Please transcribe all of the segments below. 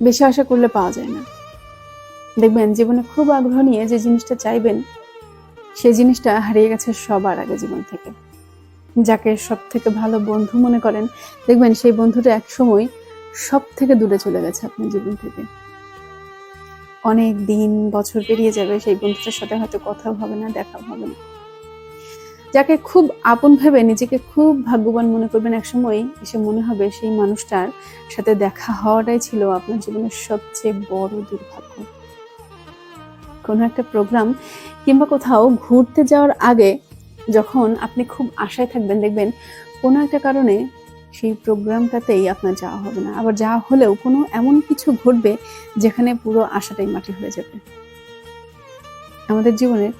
বেশি আশা করলে পাওয়া যায় না। দেখবেন জীবনে খুব আগ্রহ নিয়ে যে জিনিসটা চাইবেন সেই জিনিসটা হারিয়ে গেছে সবার আগে জীবন থেকে। যাকে সব থেকে ভালো বন্ধু মনে করেন, দেখবেন সেই বন্ধুটা এক সময় সব থেকে দূরে চলে গেছে আপনার জীবন থেকে। অনেক দিন, বছর পেরিয়ে যাবে, সেই বন্ধুটার সাথে হয়তো কথাও হবে না, দেখাও হবে না। যাকে খুব আপন ভেবে নিজেকে খুব ভাগ্যবান মনে করবেন এক সময় এসে মনে হবে সেই মানুষটার সাথে দেখা হওয়াটাই ছিল আপনার জীবনের সবচেয়ে বড় দুর্ভাগ্য। কোনো একটা প্রোগ্রাম কিংবা কোথাও ঘুরতে যাওয়ার আগে যখন আপনি খুব আশায় থাকবেন, দেখবেন কোনো একটা কারণে সেই প্রোগ্রামটাতেই আপনার যাওয়া হবে না। আবার যাওয়া হলেও কোনো এমন কিছু ঘটবে যেখানে পুরো আশাটাই মাটি হয়ে যাবে। আমাদের জীবনের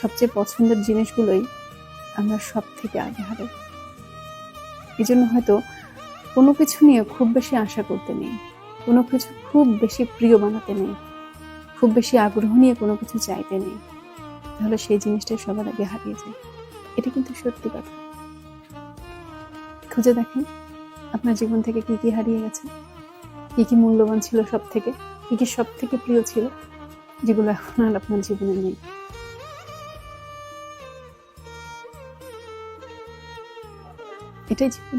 সবচেয়ে পছন্দের জিনিসগুলোই আমরা সব থেকে আগে হারাই জন্য হয়তো কোনো কিছু নিয়ে খুব বেশি আশা করতে নেই, কোনো কিছু খুব বেশি প্রিয় বানাতে নেই, খুব বেশি আগ্রহ নিয়ে কোনো কিছু চাইতে নেই, তাহলে সেই জিনিসটাই সবার আগে হারিয়ে যায়। এটা কিন্তু সত্যি কথা। খুঁজে দেখেন, আপনার জীবন থেকে কি কি হারিয়ে গেছে? কি কি মূল্যবান ছিল সব থেকে কি কি সব থেকে প্রিয় ছিল? যেগুলো এখন আর আপনার জীবনে নেই। এটাই জীবন